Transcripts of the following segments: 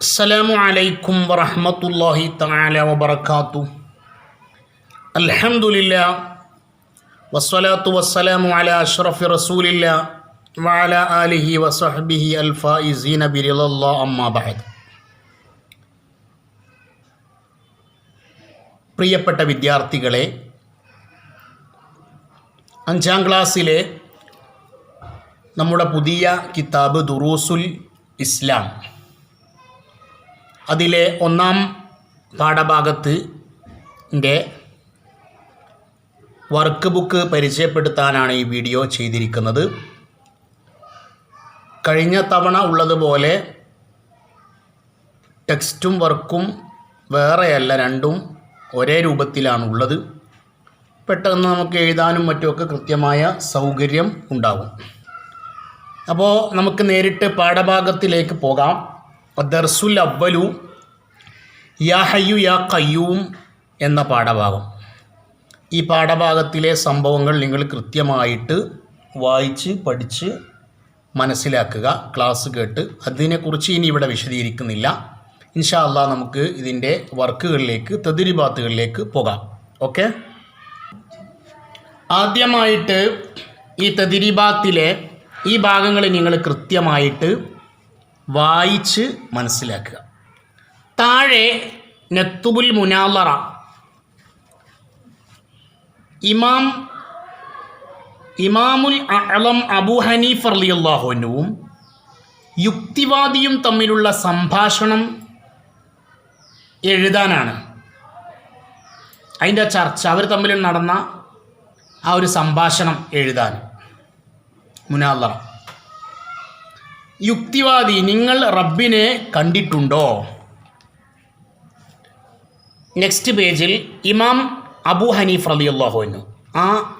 അസ്സലാമു അലൈക്കും വറഹമത്തല്ലാഹി തആല വബർക്കാത്തു അൽഹംദുലില്ല വസ്സലാത്തു വസ്സലാമു അല അഷ്റഫി റസൂലില്ല വഅല ആലിഹി വസഹ്ബിഹി അൽഫായിസീന ബിരിലല്ലാ അമ്മാ ബഅദ്. പ്രിയപ്പെട്ട വിദ്യാർത്ഥികളെ അഞ്ചാം ക്ലാസ്സിലെ നമ്മുടെ പുതിയ കിതാബ് ദുറൂസുൽ ഇസ്ലാം അതിലെ ഒന്നാം പാഠഭാഗത്ത് ന്റെ വർക്ക് ബുക്ക് പരിചയപ്പെടുത്താനാണ് ഈ വീഡിയോ ചെയ്തിരിക്കുന്നത്. കഴിഞ്ഞ തവണ ഉള്ളതുപോലെ ടെക്സ്റ്റും വർക്കും വേറെയല്ല രണ്ടും ഒരേ രൂപത്തിലാണ് ഉള്ളത്. പെട്ടെന്ന് നമുക്ക് എഴുതാനും മറ്റുമൊക്കെ കൃത്യമായ സൗകര്യം ഉണ്ടാകും അപ്പോൾ നമുക്ക് നേരിട്ട് പാഠഭാഗത്തിലേക്ക് പോകാം. ദർസുൽ അവലു യാ ഹയ്യു യാ കയ്യൂം എന്ന പാഠഭാഗം. ഈ പാഠഭാഗത്തിലെ സംഭവങ്ങൾ നിങ്ങൾ കൃത്യമായിട്ട് വായിച്ച് പഠിച്ച് മനസ്സിലാക്കുക ക്ലാസ് കേട്ട്. അതിനെക്കുറിച്ച് ഇനി ഇവിടെ വിശദീകരിക്കുന്നില്ല. ഇൻഷാ അള്ളാ നമുക്ക് ഇതിന്റെ വർക്കുകളിലേക്ക് തതിരിബാത്തുകളിലേക്ക് പോകാം. ഓക്കെ? ആദ്യമായിട്ട് ഈ തതിരിബാത്തിലെ ഈ ഭാഗങ്ങൾ നിങ്ങൾ കൃത്യമായിട്ട് വായിച്ച് മനസ്സിലാക്കുക. താഴെ നത്തുബുൽ മുനാലറ ഇമാം ഇമാമുൽ അളം അബു ഹനീഫ് അലിയല്ലാഹുനുവും യുക്തിവാദിയും തമ്മിലുള്ള സംഭാഷണം എഴുതാനാണ്. അതിന്റെ ചർച്ച അവർ തമ്മിൽ നടന്ന ആ ഒരു സംഭാഷണം എഴുതാൻ. മുനാലറ യുക്തിവാദി നിങ്ങൾ റബ്ബിനെ കണ്ടിട്ടുണ്ടോ? നെക്സ്റ്റ് പേജിൽ ഇമാം അബു ഹനീഫ് റലി അള്ളാഹുവിന് ആ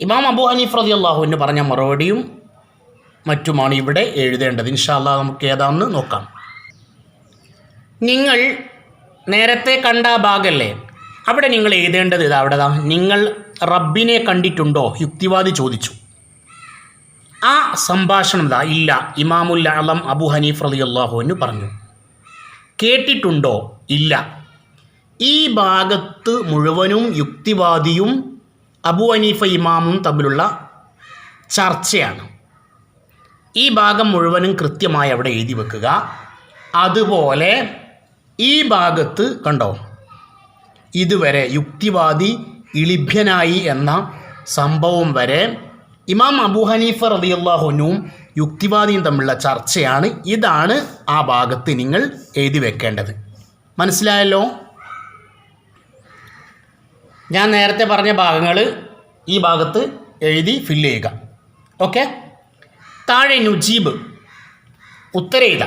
ഇമാം അബു ഹനീഫ് റലി അള്ളാഹുവിന് പറഞ്ഞ മറുപടിയും മറ്റുമാണ് ഇവിടെ എഴുതേണ്ടത്. ഇൻഷാല്ലാ നമുക്ക് ഏതാണെന്ന് നോക്കാം. നിങ്ങൾ നേരത്തെ കണ്ട ഭാഗമല്ലേ അവിടെ നിങ്ങൾ എഴുതേണ്ടത് ഇതാ അവിടെ നിങ്ങൾ റബ്ബിനെ കണ്ടിട്ടുണ്ടോ? യുക്തിവാദി ചോദിച്ചു. ആ സംഭാഷണം ഇതാ ഇല്ല. ഇമാമുൽ അളം അബു ഹനീഫ് റലി അള്ളാഹുവിന് പറഞ്ഞു. കേട്ടിട്ടുണ്ടോ? ഇല്ല. ഈ ഭാഗത്ത് മുഴുവനും യുക്തിവാദിയും അബു ഹനീഫ ഇമാമും തമ്മിലുള്ള ചർച്ചയാണ്. ഈ ഭാഗം മുഴുവനും കൃത്യമായി അവിടെ എഴുതി വെക്കുക. അതുപോലെ ഈ ഭാഗത്ത് കണ്ടോ? ഇതുവരെ യുക്തിവാദി ഇളിഭ്യനായി എന്ന സംഭവം വരെ ഇമാം അബു ഹനീഫ റതിയല്ലാഹുനും യുക്തിവാദിയും തമ്മിലുള്ള ചർച്ചയാണ്. ഇതാണ് ആ ഭാഗത്ത് നിങ്ങൾ എഴുതി വെക്കേണ്ടത്. മനസ്സിലായല്ലോ? ഞാൻ നേരത്തെ പറഞ്ഞ ഭാഗങ്ങൾ ഈ ഭാഗത്ത് എഴുതി ഫില്ല് ചെയ്യുക. ഓക്കെ താഴെ നുജീബ് ഉത്തരയിത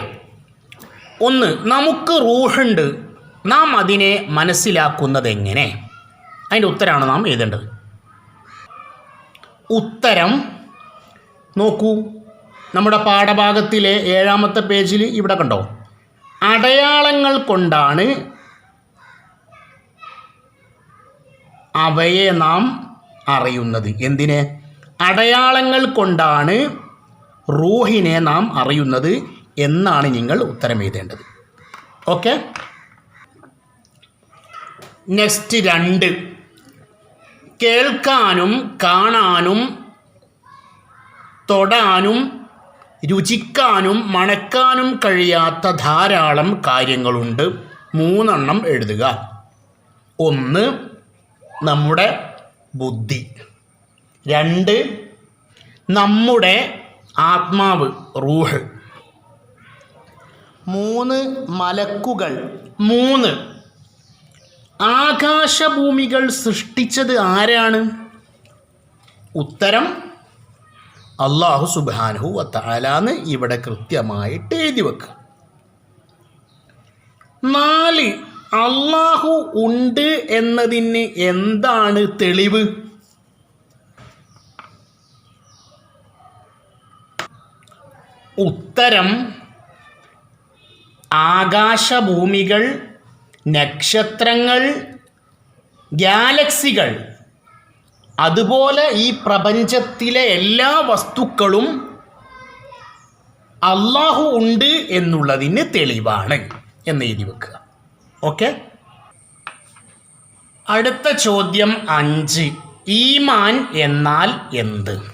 ഒന്ന് നമുക്ക് റൂഹുണ്ട്. നാം അതിനെ മനസ്സിലാക്കുന്നത് എങ്ങനെ? അതിന്റെ ഉത്തരമാണ് നാം എഴുതേണ്ടത്. ഉത്തരം നോക്കൂ. നമ്മുടെ പാഠഭാഗത്തിലെ ഏഴാമത്തെ പേജിൽ ഇവിടെ കണ്ടോ? അടയാളങ്ങൾ കൊണ്ടാണ് അവയെ നാം അറിയുന്നത്. എന്തിനെ? അടയാളങ്ങൾ കൊണ്ടാണ് റൂഹിനെ നാം അറിയുന്നത് എന്നാണ് നിങ്ങൾ ഉത്തരം എഴുതേണ്ടത്. ഓക്കെ? നെക്സ്റ്റ് രണ്ട്. കേൾക്കാനും കാണാനും തൊടാനും രുചിക്കാനും മണക്കാനും കഴിയാത്ത ധാരാളം കാര്യങ്ങളുണ്ട്. മൂന്നെണ്ണം എഴുതുക. ഒന്ന് നമ്മുടെ ബുദ്ധി. രണ്ട് നമ്മുടെ ആത്മാവ് റൂഹ്. മൂന്ന് മലക്കുകൾ. മൂന്ന് ആകാശഭൂമികൾ സൃഷ്ടിച്ചത് ആരാണ്? ഉത്തരം അള്ളാഹു സുബാനഹു വത്താലാന്ന് ഇവിടെ കൃത്യമായിട്ട് എഴുതി വെക്കുക നാല് അള്ളാഹു ഉണ്ട് എന്നതിന് എന്താണ് തെളിവ്? ഉത്തരം ആകാശഭൂമികൾ നക്ഷത്രങ്ങൾ ഗാലക്സികൾ. അതുപോലെ ഈ പ്രപഞ്ചത്തിലെ എല്ലാ വസ്തുക്കളും അള്ളാഹു ഉണ്ട് എന്നുള്ളതിന് തെളിവാണ് എന്ന് എഴുതി വെക്കുക. ഓക്കെ? അടുത്ത ചോദ്യം അഞ്ച്. ഈമാൻ എന്നാൽ എന്ത്?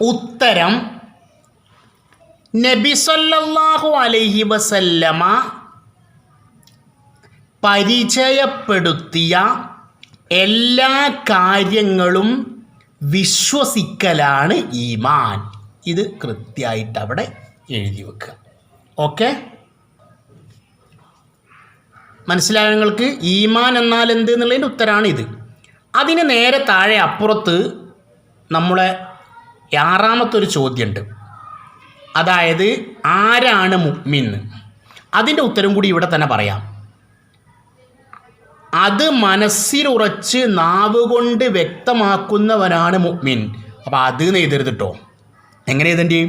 ഉത്തരം നബി സല്ലല്ലാഹു അലൈഹി വസല്ലമ പരിചയപ്പെടുത്തിയ എല്ലാ കാര്യങ്ങളും വിശ്വസിക്കലാണ് ഈമാൻ. ഇത് കൃത്യമായിട്ട് അവിടെ എഴുതി വെക്കുക. ഓക്കെ? മനസ്സിലായ നിങ്ങൾക്ക്? ഈമാൻ എന്നാൽ എന്ത് എന്നുള്ളതിന്റെ ഉത്തരമാണ് ഇത് അതിന് നേരെ താഴെ അപ്പുറത്ത് നമ്മളെ ആറാമത്തെ ഒരു ചോദ്യമുണ്ട്. അതായത് ആരാണ് മുഅ്മിൻ? അതിന്റെ ഉത്തരം കൂടി ഇവിടെ തന്നെ പറയാം. അത് മനസ്സിലുറച്ച് നാവ് കൊണ്ട് വ്യക്തമാക്കുന്നവനാണ് മുഅ്മിൻ. അപ്പോൾ അത് എന്ന് എഴുതരുത് കേട്ടോ എങ്ങനെ എഴുതണ്ടി?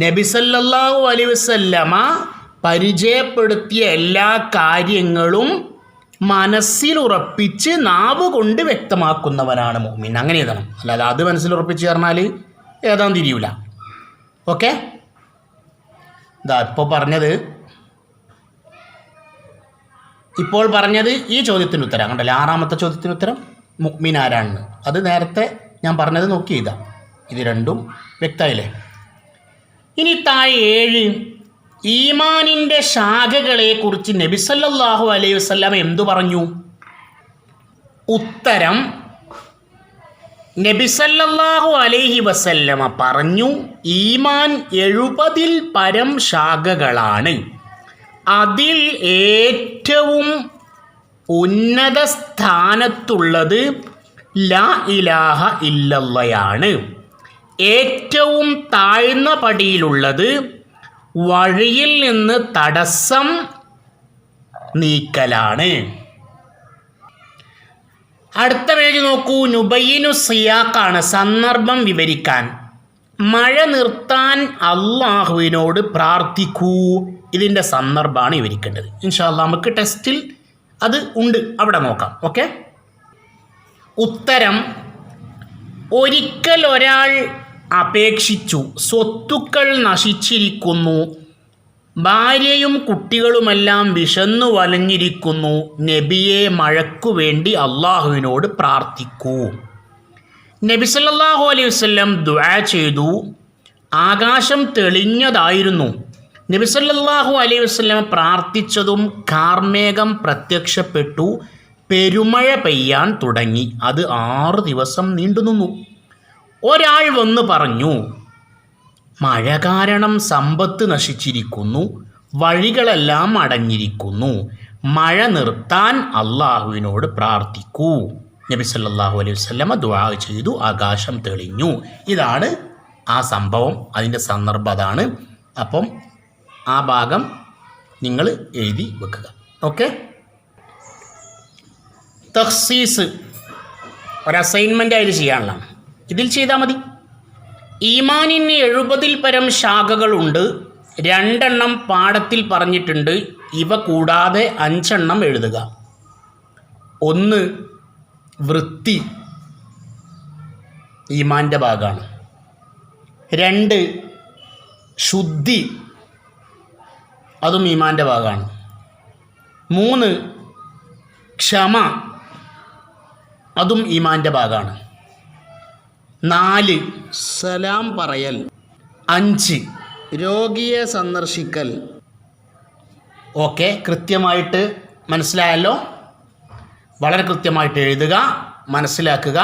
നബിസല്ലാഹു അലൈഹി വസല്ലമ പരിചയപ്പെടുത്തിയ എല്ലാ കാര്യങ്ങളും മനസ്സിലുറപ്പിച്ച് നാവ് കൊണ്ട് വ്യക്തമാക്കുന്നവനാണ് മുഅ്മിൻ. അങ്ങനെ എഴുതണം. അല്ലാതെ അത് മനസ്സിലുറപ്പിച്ച് പറഞ്ഞാൽ ഏതാന്ന് തിരിയൂല. ഓക്കെ? ഇതാ ഇപ്പോൾ പറഞ്ഞത്. ഇപ്പോൾ പറഞ്ഞത് ഈ ചോദ്യത്തിന് ഉത്തരം. കണ്ടല്ലേ? ആറാമത്തെ ചോദ്യത്തിന് ഉത്തരം മുക്മിൻ ആരാണെന്ന്. അത് നേരത്തെ ഞാൻ പറഞ്ഞത് നോക്കി ഇതാ. ഇത് രണ്ടും വ്യക്തമായില്ലേ? ഇനി താഴെ ഏഴ് ഈമാനിന്റെ ശാഖകളെക്കുറിച്ച് നബി സല്ലല്ലാഹു അലൈഹി വസ്ലാം എന്തു പറഞ്ഞു? ഉത്തരം നബി സല്ലല്ലാഹു അലൈഹി വസല്ലമ പറഞ്ഞു ഈമാൻ എഴുപതിൽ പരം ശാഖകളാണ്. അതിൽ ഏറ്റവും ഉന്നത സ്ഥാനത്തുള്ളത് ലാ ഇലാഹ ഇല്ലല്ലയാണ്. ഏറ്റവും താഴ്ന്ന പടിയിലുള്ളത് വഴിയിൽ നിന്ന് തടസ്സം നീക്കലാണ്. അടുത്ത പേജ് നോക്കൂ. നുബൈനു സിയാക്കാണ് സന്ദർഭം വിവരിക്കാൻ. മഴ നിർത്താൻ അള്ളാഹുവിനോട് പ്രാർത്ഥിക്കൂ. ഇതിന്റെ സന്ദർഭമാണ് വിവരിക്കേണ്ടത്. ഇൻഷാല്ല നമുക്ക് ടെസ്റ്റിൽ അത് ഉണ്ട്. അവിടെ നോക്കാം. ഓക്കെ? ഉത്തരം ഒരിക്കൽ ഒരാൾ അപേക്ഷിച്ചു. സ്വത്തുക്കൾ നശിച്ചിരിക്കുന്നു. ഭാര്യയും കുട്ടികളുമെല്ലാം വിശന്നു വലഞ്ഞിരിക്കുന്നു. നബിയെ മഴക്കു വേണ്ടി അള്ളാഹുവിനോട് പ്രാർത്ഥിക്കൂ. നബി സല്ലാഹു അലൈഹി വസല്ലം ദുആ ചെയ്തു. ആകാശം തെളിഞ്ഞതായിരുന്നു. നബി സല്ലാഹു അലൈഹി വസല്ലം പ്രാർത്ഥിച്ചതും കാർമേഘം പ്രത്യക്ഷപ്പെട്ടു. പെരുമഴ പെയ്യാൻ തുടങ്ങി. അത് ആറ് ദിവസം നീണ്ടുനിന്നു. ഒരാൾ വന്ന് പറഞ്ഞു മഴ കാരണം സമ്പത്ത് നശിച്ചിരിക്കുന്നു വഴികളെല്ലാം അടഞ്ഞിരിക്കുന്നു. മഴ നിർത്താൻ അള്ളാഹുവിനോട് പ്രാർത്ഥിക്കൂ. നബി സല്ലാഹു അലൈഹി വസല്ലമ ദുവാ ചെയ്തു ആകാശം തെളിഞ്ഞു. ഇതാണ് ആ സംഭവം അതിന്റെ സന്ദർഭം അതാണ്. അപ്പം ആ ഭാഗം നിങ്ങൾ എഴുതി വെക്കുക. ഓക്കെ? തഹ്സീസ് ഒരു അസൈൻമെന്റ് ആയിട്ട് ചെയ്യാനുള്ളതാണ്. ഇതിൽ ചെയ്താൽ മതി. ഈമാനിന് എഴുപതിൽ പരം ശാഖകളുണ്ട്. രണ്ടെണ്ണം പാഠത്തിൽ പറഞ്ഞിട്ടുണ്ട്. ഇവ കൂടാതെ അഞ്ചെണ്ണം എഴുതുക. ഒന്ന് വൃത്തി ഈമാന്റെ ഭാഗമാണ്. രണ്ട് ശുദ്ധി അതും ഈമാന്റെ ഭാഗമാണ്. മൂന്ന് ക്ഷമ അതും ഈമാന്റെ ഭാഗമാണ്. നാല്. സലാം പറയൽ. അഞ്ച്. രോഗിയെ സന്ദർശിക്കൽ. ഓക്കെ കൃത്യമായിട്ട് മനസ്സിലായല്ലോ? വളരെ കൃത്യമായിട്ട് എഴുതുക മനസ്സിലാക്കുക.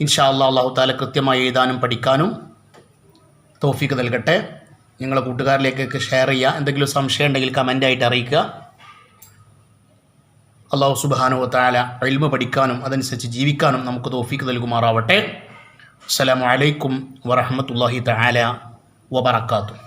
ഇൻഷാ അല്ലാ അള്ളാഹു താല കൃത്യമായി എഴുതാനും പഠിക്കാനും തോഫിക്ക് നൽകട്ടെ. നിങ്ങളെ കൂട്ടുകാരിലേക്കൊക്കെ ഷെയർ ചെയ്യുക. എന്തെങ്കിലും സംശയം ഉണ്ടെങ്കിൽ കമന്റായിട്ട് അറിയിക്കുക. അള്ളാഹു സുബാനു താല എൽമ പഠിക്കാനും അതനുസരിച്ച് ജീവിക്കാനും നമുക്ക് തോഫിക്ക് നൽകുമാറാവട്ടെ. അസ്സാം വലൈക്കും വറഹമത്തല്ലാഹി തആല വബറകാതുഹു.